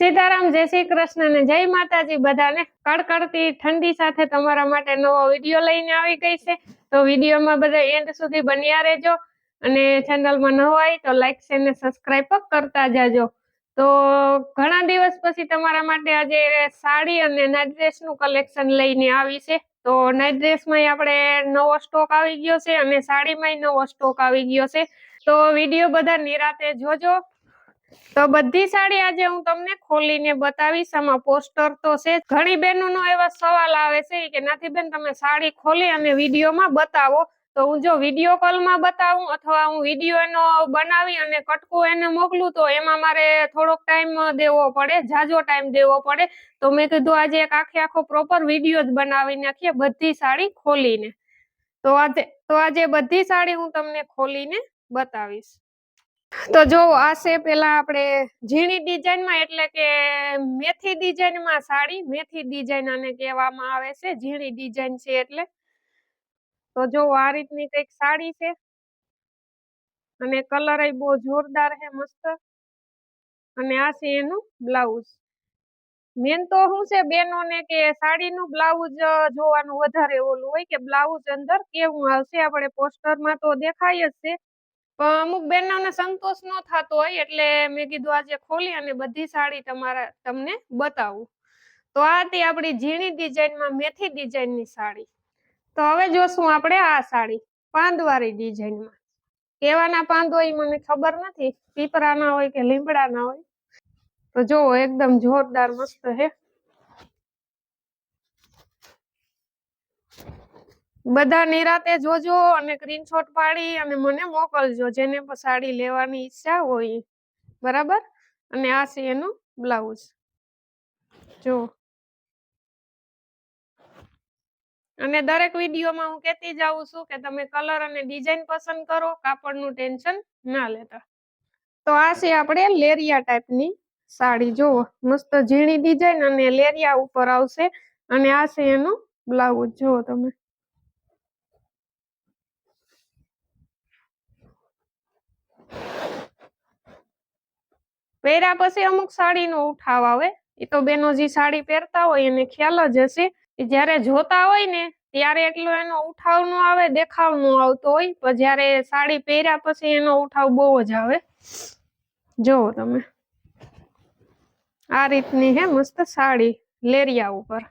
સીતારામ, જય શ્રી કૃષ્ણ અને જય માતાજી બધાને કડકડતી ઠંડી સાથે તમારા માટે નવો વીડિયો લઈને આવી ગઈ છે. તો વિડીયોમાં બધા એન્ડ સુધી બન્યા રહેજો અને ચેનલમાં ન હોય તો લાઈક, શેર ને સબસ્ક્રાઈબ કરતા જાજો. તો ઘણા દિવસ પછી તમારા માટે આજે સાડી અને નાઇટ ડ્રેસનું કલેક્શન લઈને આવી છે. તો નાઇટ ડ્રેસમાં આપણે નવો સ્ટોક આવી ગયો છે અને સાડીમાંય નવો સ્ટોક આવી ગયો છે. તો વીડિયો બધા નિરાતે જોજો. તો બધી સાડી આજે હું તમને ખોલીને બતાવીશ. આમાં પોસ્ટર તો છે ઘણી બહેનોનો એવા સવાલ આવે છે કે નાથી બેન તમે સાડી ખોલી અને વિડીયોમાં બતાવો. તો હું જો વીડિયો કોલમાં બતાવું અથવા હું વીડિયો એનો બનાવી અને કટકું એને મોકલું, તો એમાં મારે થોડોક ટાઈમ દેવો પડે જાજો ટાઈમ દેવો પડે. તો મેં કીધું આજે એક આખે આખો પ્રોપર વીડિયો જ બનાવી નાખીએ બધી સાડી ખોલીને. તો આજે તો આજે બધી સાડી હું તમને ખોલીને બતાવીશ. તો જો આ છે પેલા આપણે ઝીણી ડિઝાઇનમાં એટલે કે મેથી ડિઝાઇનમાં સાડી, મેથી ડિઝાઇન આને કહેવામાં આવે છે. ઝીણી ડિઝાઇન છે એટલે. તો જો આ રીતની કંઈક સાડી છે. અને કલર બહુ જોરદાર છે, મસ્ત. અને આ છે એનું બ્લાઉઝ મેન તો શું છે બેનોને કે સાડીનું બ્લાઉઝ જોવાનું વધારે ઓલું હોય કે બ્લાઉઝ અંદર કેવું આવશે? આપણે પોસ્ટરમાં તો દેખાય જ છે. પણ અમુક બહેનોને સંતોષ ન થતો હોય એટલે મેં કીધું આજે ખોલી અને બધી સાડી તમારા તમને બતાવું. તો આ હતી આપણી ઝીણી ડિઝાઇનમાં મેથી ડિઝાઇનની સાડી. તો હવે જોશું આપણે આ સાડી પાંદવાળી ડિઝાઇનમાં. કેવાના પાંદ હોય મને ખબર નથી પીપરાના હોય કે લીમડાના હોય. તો જો એકદમ જોરદાર મસ્ત હે. બધા નિરાતે જોજો અને સ્ક્રીનશોટ પાડી અને મને મોકલજો, જેને પણ સાડી લેવાની ઈચ્છા હોય. બરાબર? અને આ છે એનું બ્લાઉઝ જો. અને દરેક વિડીયોમાં હું કહેતી જાઉં છું કે તમે કલર અને ડિઝાઇન પસંદ કરો, કાપડનું ટેન્શન ના લેતા. તો આ છે આપણે લેરિયા ટાઈપની સાડી. જુઓ મસ્ત ઝીણી ડિઝાઇન અને લેરિયા ઉપર આવશે અને આ છે એનું બ્લાઉઝ જુઓ તમે પહેર્યા પછી અમુક સાડીનો ઉઠાવ આવે. એ તો બેનો જે સાડી પહેરતા હોય એને ખ્યાલ જ હશે જ્યારે જોતા હોય ને ત્યારે એટલો એનો ઉઠાવ નો આવે, દેખાવ નો આવતો હોય. પણ જ્યારે સાડી પહેર્યા પછી એનો ઉઠાવ બહુ જ આવે. જુઓ તમે. આ રીતની હે મસ્ત સાડી લેરિયા ઉપર.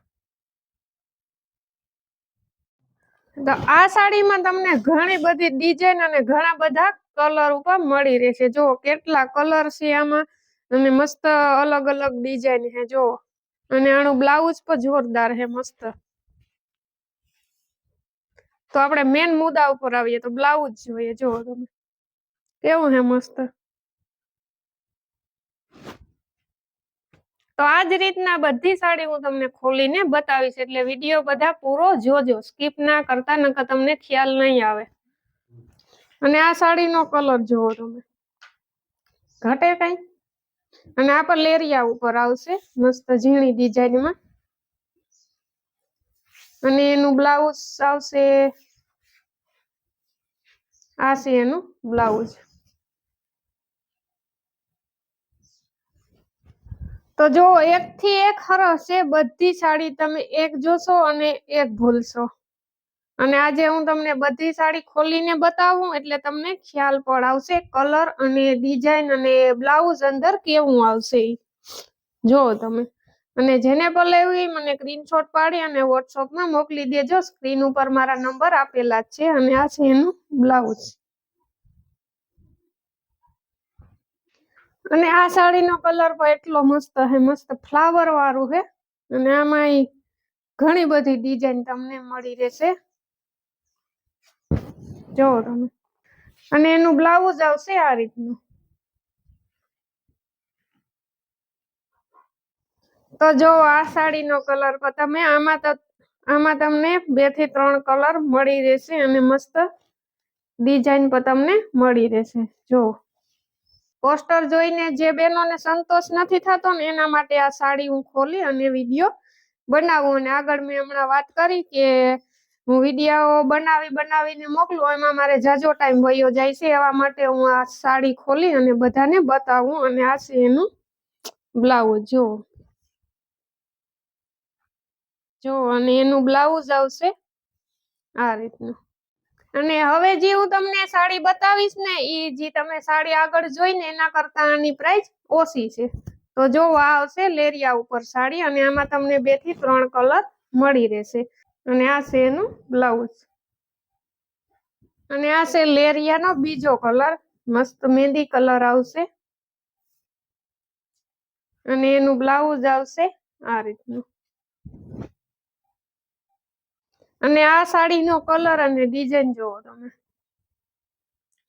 તો આ સાડીમાં તમને ઘણી બધી ડિઝાઇન અને ઘણા બધા કલર ઉપર મળી રહેશે. જો કેટલા કલર છે આમાં? અને મસ્ત અલગ અલગ ડિઝાઇન હે, જો. અને આનું બ્લાઉઝ પણ જોરદાર હે, મસ્ત. તો આપણે મેન મુદ્દા ઉપર આવીએ તો બ્લાઉઝ જોઈએ, જો તમે. કેવું હે, મસ્ત? તો આ જ રીતના બધી સાડી હું તમને ખોલીને બતાવીશ, એટલે વીડિયો બધા પૂરો જોજો. સ્કીપ ના કરતા, નકર તમને ખ્યાલ નહીં આવે. અને આ સાડીનો કલર જોવો તમે. ઘટે કઈ? અને આ પર લેરિયા ઉપર આવશે, મસ્ત ઝીણી ડિઝાઇનમાં અને એનું બ્લાઉઝ આવશે, આ છે એનું બ્લાઉઝ તો જો એક થી એક હરસ છે, બધી સાડી તમે એક જોશો અને એક ભૂલશો. અને આજે હું તમને બધી સાડી ખોલીને બતાવું એટલે તમને ખ્યાલ પણ આવશે કલર અને ડિઝાઇન અને બ્લાઉઝ અંદર કેવું આવશે જો તમે. અને જેને પણ લેવી મને સ્ક્રીનશોટ પાડી અને વોટ્સઅપમાં મોકલી દેજો. સ્ક્રીન ઉપર મારા નંબર આપેલા છે અને આ છે એનું બ્લાઉઝ. અને આ સાડીનો કલર પણ એટલો મસ્ત છે મસ્ત ફ્લાવર વાળું છે અને આમાં ઘણી બધી ડિઝાઇન તમને મળી રહેશે. જોવો તમે. અને એનું બ્લાઉઝ આવશે આ રીતનું. તો જો આ સાડીનો કલર તમે, આમાં આમાં તમને બેથી ત્રણ કલર મળી રહેશે અને મસ્ત ડિઝાઇન પણ તમને મળી રહેશે. જો. પોસ્ટર જોઈને જે બહેનોને સંતોષ નથી થતો ને એના માટે આ સાડી હું ખોલી અને વીડિયો બનાવું. અને આગળ મેં હમણાં વાત કરી કે હું વીડિયો બનાવી બનાવીને મોકલું, એમાં મારે જાજો ટાઈમ વયો જાય છે, એવા માટે હું આ સાડી ખોલી અને બધાને બતાવું અને આ છે એનું બ્લાઉઝ જો. જો, અને એનું બ્લાઉઝ આવશે. આ રીતનું. અને હવે જે હું તમને સાડી બતાવીશ ને એ જે તમે સાડી આગળ જોઈ ને એના કરતા આની પ્રાઇસ ઓછી છે. તો જો આવશે લેરિયા ઉપર સાડી, અને આમાં તમને બેથી ત્રણ કલર મળી રહેશે. અને આ છે એનું બ્લાઉઝ. અને આ છે લેરિયાનો બીજો કલર, મસ્ત મહેંદી કલર આવશે. અને એનું બ્લાઉઝ આવશે આ રીતનું. અને આ સાડીનો કલર અને ડિઝાઇન જોવો તમે.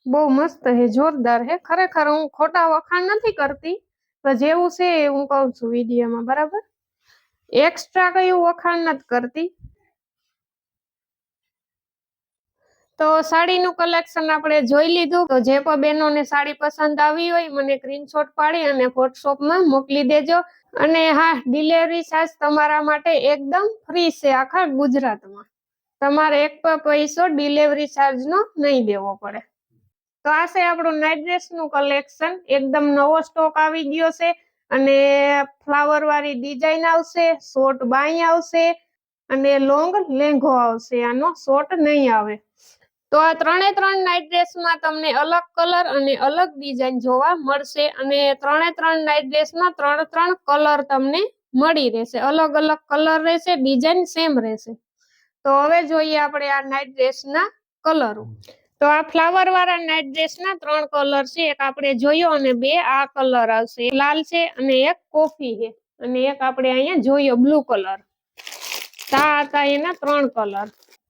બહુ મસ્ત હે, જોરદાર હે. ખરેખર હું ખોટા વખાણ નથી કરતી તો જેવું છે એ હું કહું છું વિડીયોમાં, બરાબર? એક્સ્ટ્રા કયું વખાણ નથી કરતી. તો સાડીનું કલેક્શન આપણે જોઈ લીધું. તો જે પણ બહેનોને સાડી પસંદ આવી હોય, મને સ્ક્રીનશોટ પાડી અને વોટ્સઅપમાં મોકલી દેજો. અને હા ડિલિવરી ચાર્જ તમારા માટે એકદમ ફ્રી છે આખા ગુજરાતમાં. તમારે એક પણ પૈસો ડિલિવરી ચાર્જનો નહીં દેવો પડે. તો આ છે આપણું નાઇટ ડ્રેસનું કલેક્શન એકદમ નવો સ્ટોક આવી ગયો છે અને ફ્લાવર વાળી ડિઝાઇન આવશે શોર્ટ બાઈ આવશે અને લોંગ લેંઘો આવશે. આનો શોર્ટ નહીં આવે. તો આ ત્રણે ત્રણ નાઇટ ડ્રેસમાં તમને અલગ કલર અને અલગ ડિઝાઇન જોવા મળશે અને ત્રણે ત્રણ નાઇટ ડ્રેસમાં ત્રણ ત્રણ કલર તમને મળી રહેશે. અલગ અલગ કલર રહેશે ડિઝાઇન સેમ રહેશે. તો હવે જોઈએ આપણે આ નાઇટ ડ્રેસના કલરો તો આ ફ્લાવર વાળા નાઇટ ડ્રેસના ત્રણ કલર છે. એક આપણે જોયો અને બે આ કલર આવશે. લાલ છે અને એક કોફી છે. અને એક આપણે અહીંયા જોયો બ્લુ કલર તા હતા એના ત્રણ કલર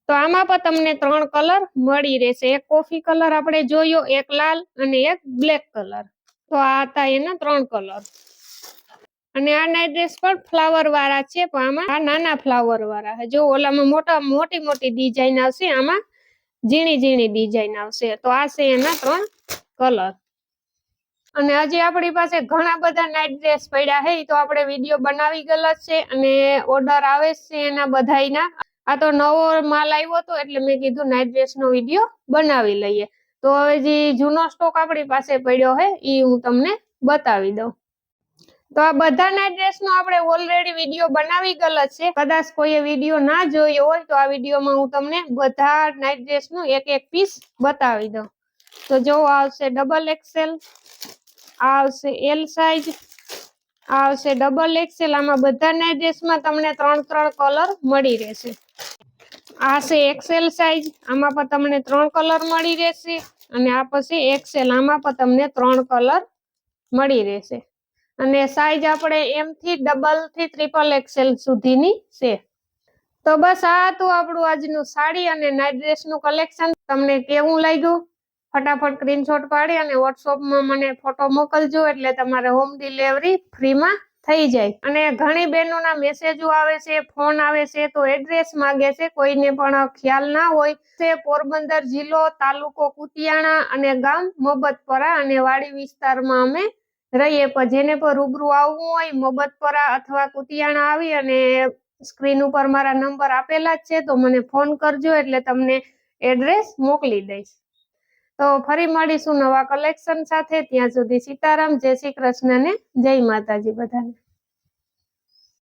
તો આમાં પણ તમને ત્રણ કલર મળી રહેશે. એક કોફી કલર આપણે જોયો, એક લાલ અને એક બ્લેક કલર. તો આ હતા એના ત્રણ કલર. અને આ નાઇટ ડ્રેસ પણ ફ્લાવર વાળા છે, પણ આમાં આ નાના ફ્લાવર વાળા જો ઓલામાં મોટા, મોટી મોટી ડિઝાઇન આવશે, આમાં ઝીણી ઝીણી ડિઝાઇન આવશે. તો આ છે એના ત્રણ કલર. અને હજી આપણી પાસે ઘણા બધા નાઇટ ડ્રેસ પડ્યા છે તો આપણે વીડિયો બનાવી ગયેલા છે અને ઓર્ડર આવે છે એના બધાયના. આ તો નવો માલ આવ્યો હતો એટલે મેં કીધું નાઇટ ડ્રેસ નો વીડિયો બનાવી લઈએ. તો હવે જે જૂનો સ્ટોક આપણી પાસે પડ્યો છે એ હું તમને બતાવી દઉં. તો આ બધા નાઇટ ડ્રેસ નો આપણે ઓલરેડી વીડિયો બનાવી ગયેલો છે. કદાચ કોઈએ વીડિયો ના જોયો હોય તો આ વિડીયોમાં હું તમને બધા નાઇટ ડ્રેસનું એક એક પીસ બતાવી દઉં. તો જો આવશે ડબલ એક્સેલ આવશે એલ સાઈઝ આવશે ડબલ એક્સેલ આમાં બધા નાઇટ ડ્રેસમાં તમને ત્રણ ત્રણ કલર મળી રહેશે. આ છે એક્સેલ સાઈઝ આમાં પણ તમને ત્રણ કલર મળી રહેશે અને આ પછી એક્સેલ આમાં પણ તમને ત્રણ કલર મળી રહેશે. અને સાઈઝ આપણે એમ થી ડબલથી ટ્રિપલ એક્સેલ સુધીની છે. તો બસ આ હતું આપણું આજનું સાડી અને નાઇટ ડ્રેસનું કલેક્શન તમને કેવું લાગ્યું? ફટાફટ સ્ક્રીનશોટ પાડી અને વોટ્સઅપમાં મને ફોટો મોકલજો એટલે તમારે હોમ ડિલિવરી ફ્રીમાં થઈ જાય. અને ઘણી બહેનોના મેસેજો આવે છે ફોન આવે છે, તો એડ્રેસ માંગે છે, કોઈને પણ ખ્યાલ ના હોય તે પોરબંદર જિલ્લો, તાલુકો કુતિયાણા અને ગામ મોબતપરા અને વાડી વિસ્તારમાં અમે રહીએ. પણ જેને પણ રૂબરૂ આવવું હોય, મોબતપરા અથવા કુતિયાણા આવી અને સ્ક્રીન ઉપર મારા નંબર આપેલા જ છે, તો મને ફોન કરજો એટલે તમને એડ્રેસ મોકલી દઈશ. તો ફરી મળીશું નવા કલેક્શન સાથે. ત્યાં સુધી સીતારામ, જય શ્રી કૃષ્ણ ને જય માતાજી બધાને.